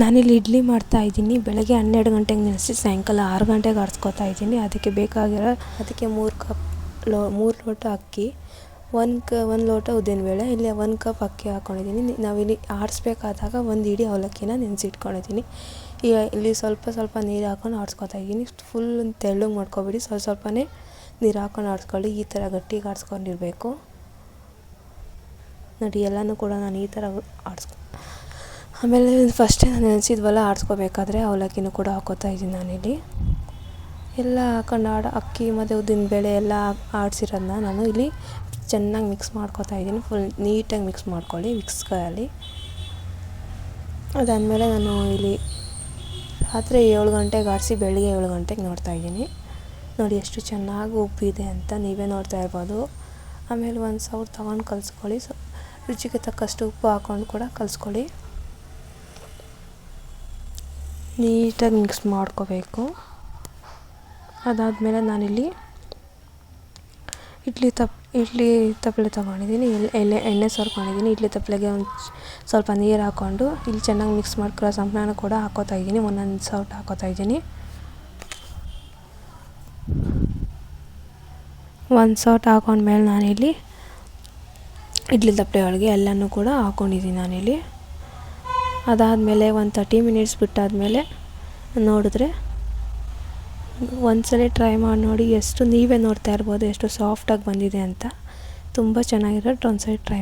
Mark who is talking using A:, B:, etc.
A: ನಾನಿಲ್ಲಿ ಇಡ್ಲಿ ಮಾಡ್ತಾ ಇದ್ದೀನಿ. ಬೆಳಗ್ಗೆ ಹನ್ನೆರಡು ಗಂಟೆಗೆ ನೆನೆಸಿ ಸಾಯಂಕಾಲ ಆರು ಗಂಟೆಗೆ ಆಡಿಸ್ಕೊತಾ ಇದ್ದೀನಿ. ಅದಕ್ಕೆ ಬೇಕಾಗಿರೋ ಅದಕ್ಕೆ ಮೂರು ಕಪ್ ಲೋ, ಮೂರು ಲೋಟ ಅಕ್ಕಿ, ಒಂದು ಕ, ಒಂದು ಲೋಟ ಉದ್ದಿನಬೇಳೆ, ಇಲ್ಲಿ ಒಂದು ಕಪ್ ಅಕ್ಕಿ ಹಾಕ್ಕೊಂಡಿದ್ದೀನಿ ನಾವಿಲ್ಲಿ ಆಡಿಸ್ಬೇಕಾದಾಗ ಒಂದು ಇಡೀ ಅವಲಕ್ಕಿನ ನೆನೆಸಿಟ್ಕೊಂಡಿದ್ದೀನಿ. ಈಗ ಇಲ್ಲಿ ಸ್ವಲ್ಪ ಸ್ವಲ್ಪ ನೀರು ಹಾಕೊಂಡು ಆಡಿಸ್ಕೊತಾ ಇದ್ದೀನಿ. ಫುಲ್ ತೆಳ್ಳಗೆ ಮಾಡ್ಕೊಬೇಡಿ. ಸ್ವಲ್ಪ ಸ್ವಲ್ಪನೇ ನೀರು ಹಾಕೊಂಡು ಆಡಿಸ್ಕೊಳ್ಳಿ ಈ ಥರ ಗಟ್ಟಿಗೆ ಆಡಿಸ್ಕೊಂಡಿರಬೇಕು ನೋಡಿ, ಎಲ್ಲನೂ ಕೂಡ ನಾನು ಈ ಥರ ಆಡಿಸ್ಕೊ ಆಮೇಲೆ ಫಸ್ಟೇ ನಾನು ನೆನೆಸಿದ್ವಲ್ಲ ಆಡಿಸ್ಕೋಬೇಕಾದ್ರೆ ಅವಲಕ್ಕಿನೂ ಕೂಡ ಹಾಕ್ಕೋತಾ ಇದ್ದೀನಿ ನಾನಿಲ್ಲಿ. ಎಲ್ಲ ಹಾಕೊಂಡು ಆಡ ಅಕ್ಕಿ, ಮತ್ತು ಉದ್ದಿನಬೇಳೆ ಎಲ್ಲ ಆಡಿಸಿರೋದನ್ನ ನಾನು ಇಲ್ಲಿ ಚೆನ್ನಾಗಿ ಮಿಕ್ಸ್ ಮಾಡ್ಕೊತಾ ಇದ್ದೀನಿ. ಫುಲ್ ನೀಟಾಗಿ ಮಿಕ್ಸ್ ಮಾಡ್ಕೊಳ್ಳಿ ಮಿಕ್ಸ್ಗಳಲ್ಲಿ ಅದಾದಮೇಲೆ ನಾನು ಇಲ್ಲಿ ರಾತ್ರಿ ಏಳು ಗಂಟೆಗೆ ಆಡಿಸಿ ಬೆಳಿಗ್ಗೆ ಏಳು ಗಂಟೆಗೆ ನೋಡ್ತಾ ಇದ್ದೀನಿ. ನೋಡಿ ಎಷ್ಟು ಚೆನ್ನಾಗಿ ಉಬ್ಬಿದೆ ಅಂತ ನೀವೇ ನೋಡ್ತಾ ಇರ್ಬೋದು. ಆಮೇಲೆ ಒಂದು ಸೌರ್ ತೊಗೊಂಡು ಕಲಿಸ್ಕೊಳ್ಳಿ. ಸೊ ರುಚಿಗೆ ತಕ್ಕಷ್ಟು ಉಪ್ಪು ಹಾಕ್ಕೊಂಡು ಕೂಡ ಕಲಿಸ್ಕೊಳ್ಳಿ. ನೀಟಾಗಿ ಮಿಕ್ಸ್ ಮಾಡ್ಕೋಬೇಕು. ಅದಾದಮೇಲೆ ನಾನಿಲ್ಲಿ ಇಡ್ಲಿ ತಪ್, ಇಡ್ಲಿ ತಪ್ಪಲೆ ತೊಗೊಂಡಿದ್ದೀನಿ. ಎಲೆ ಎಣ್ಣೆ ಸರ್ಕೊಂಡಿದ್ದೀನಿ. ಇಡ್ಲಿ ತಪ್ಪಲೆಗೆ ಒಂದು ಸ್ವಲ್ಪ ನೀರು ಹಾಕ್ಕೊಂಡು ಇಲ್ಲಿ ಚೆನ್ನಾಗಿ ಮಿಕ್ಸ್ ಮಾಡ್ಕೊಳ್ಳೋ ಸಂಪಳನ ಕೂಡ ಹಾಕೋತಾ ಇದ್ದೀನಿ. ಒಂದೊಂದು ಸೌಟ್ ಹಾಕೋತಾ ಇದ್ದೀನಿ. ಒಂದು ಸೌಟ್ ಹಾಕೊಂಡ್ಮೇಲೆ ನಾನಿಲ್ಲಿ ಇಡ್ಲಿ ತಪ್ಪಲೆ ಒಳಗೆ ಎಲ್ಲನೂ ಕೂಡ ಹಾಕ್ಕೊಂಡಿದ್ದೀನಿ ನಾನಿಲ್ಲಿ. ಅದಾದಮೇಲೆ ಒಂದು ತರ್ಟಿ ಮಿನಿಟ್ಸ್ ಬಿಟ್ಟಾದಮೇಲೆ ನೋಡಿದ್ರೆ ಒಂದ್ಸಲ ಟ್ರೈ ಮಾಡಿ ನೋಡಿ ಎಷ್ಟು ನೀವೇ ನೋಡ್ತಾ ಇರ್ಬೋದು, ಎಷ್ಟು ಸಾಫ್ಟಾಗಿ ಬಂದಿದೆ ಅಂತ. ತುಂಬ ಚೆನ್ನಾಗಿರೋ ಒಂದ್ಸಲ ಟ್ರೈ